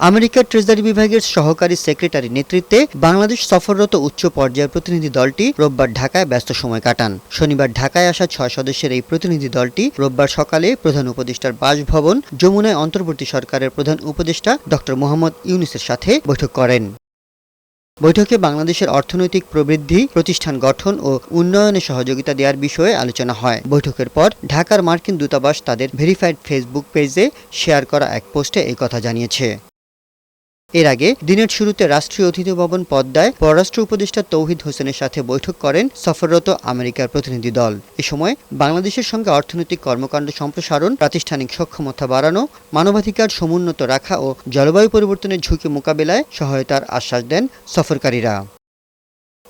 আমেরিকার ট্রেজারি বিভাগের সহকারী সেক্রেটারি নেতৃত্বে বাংলাদেশ সফররত উচ্চ পর্যায়ের প্রতিনিধি দলটি রোববার ঢাকায় ব্যস্ত সময় কাটান। শনিবার ঢাকায় আসা ছয় সদস্যের এই প্রতিনিধি দলটি রোববার সকালে প্রধান উপদেষ্টার বাসভবন যমুনায় অন্তর্বর্তী সরকারের প্রধান উপদেষ্টা ড মোহাম্মদ ইউনুসের সাথে বৈঠক করেন। বৈঠকে বাংলাদেশের অর্থনৈতিক প্রবৃদ্ধি, প্রতিষ্ঠান গঠন ও উন্নয়নে সহযোগিতা দেওয়ার বিষয়ে আলোচনা হয়। বৈঠকের পর ঢাকার মার্কিন দূতাবাস তাদের ভেরিফাইড ফেসবুক পেজে শেয়ার করা এক পোস্টে এই কথা জানিয়েছে। এর আগে দিনের শুরুতে রাষ্ট্রীয় অতিথি ভবন পদ্মায় পররাষ্ট্র উপদেষ্টা তৌহিদ হোসেনের সাথে বৈঠক করেন সফররত আমেরিকার প্রতিনিধি দল। এ সময় বাংলাদেশের সঙ্গে অর্থনৈতিক কর্মকাণ্ড সম্প্রসারণ, প্রাতিষ্ঠানিক সক্ষমতা বাড়ানো, মানবাধিকার সমুন্নত রাখা ও জলবায়ু পরিবর্তনের ঝুঁকি মোকাবেলায় সহায়তার আশ্বাস দেন সফরকারীরা।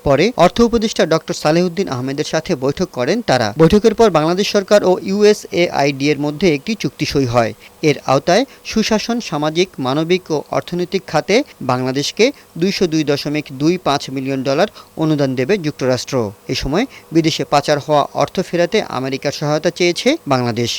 পরে অর্থ উপদেষ্টা ডক্টর সালেহুদ্দিন আহমেদের সাথে বৈঠক করেন তারা। বৈঠকের পর বাংলাদেশ সরকার ও ইউএসএআইডি এর মধ্যে একটি চুক্তি সই হয়। এর আওতায় সুশাসন সামাজিক মানবিক ও অর্থনৈতিক খাতে বাংলাদেশকে দুইশো দুই দশমিক দুই পাঁচ মিলিয়ন ডলার অনুদান দেবে যুক্তরাষ্ট্র। এ সময় বিদেশে পাচার হওয়া অর্থ ফেরাতে আমেরিকার সহায়তা চেয়েছে বাংলাদেশ।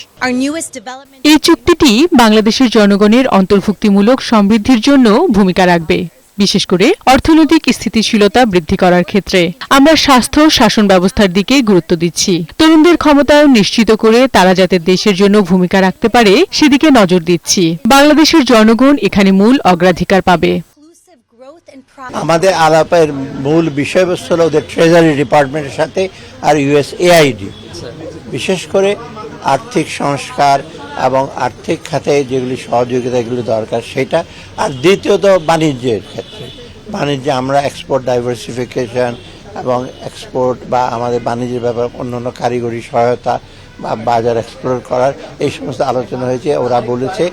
এই চুক্তিটি বাংলাদেশের জনগণের অন্তর্ভুক্তিমূলক সমৃদ্ধির জন্য ভূমিকা রাখবে। বিশেষ করে অর্থনৈতিক স্থিতিশীলতা বৃদ্ধি করার ক্ষেত্রে। আমরা স্বাস্থ্য শাসন ব্যবস্থার দিকে গুরুত্ব দিচ্ছি। তরুণদের ক্ষমতায়ন নিশ্চিত করে তারা যাতে দেশের জন্য ভূমিকা রাখতে পারে সেদিকে নজর দিচ্ছি। বাংলাদেশের জনগণ এখানে মূল অগ্রাধিকার পাবে. আমাদের আলাপের মূল বিষয়বস্তু হলো ওদের ট্রেজারি ডিপার্টমেন্টের সাথে আর ইউএস এআইডি বিশেষ করে আর্থিক সংস্কার এবং আর্থিক খাতে যেগুলি সহযোগিতা এগুলি দরকার সেটা আর দ্বিতীয়ত বাণিজ্যের ক্ষেত্রে। বাণিজ্যে আমরা এক্সপোর্ট ডাইভার্সিফিকেশন এবং এক্সপোর্ট বা আমাদের বাণিজ্যের ব্যাপারে অন্যান্য কারিগরি সহায়তা বা বাজার এক্সপ্লোর করার এই সমস্ত আলোচনা হয়েছে। ওরা বলেছে,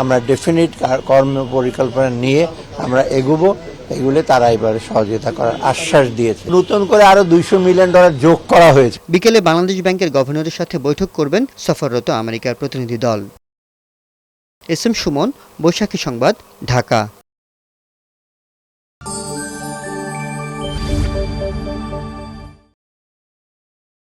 আমরা ডেফিনিট কর্ম পরিকল্পনা নিয়ে আমরা এগুবো। এগুলো তারা এবারে সহযোগিতা করার আশ্বাস দিয়েছে। নতুন করে আরও দুইশো মিলিয়ন ডলার যোগ করা হয়েছে। বিকেলে বাংলাদেশ ব্যাংকের গভর্নরের সাথে বৈঠক করবেন সফররত আমেরিকার প্রতিনিধি দল। এস এম সুমন, বৈশাখী সংবাদ, ঢাকা।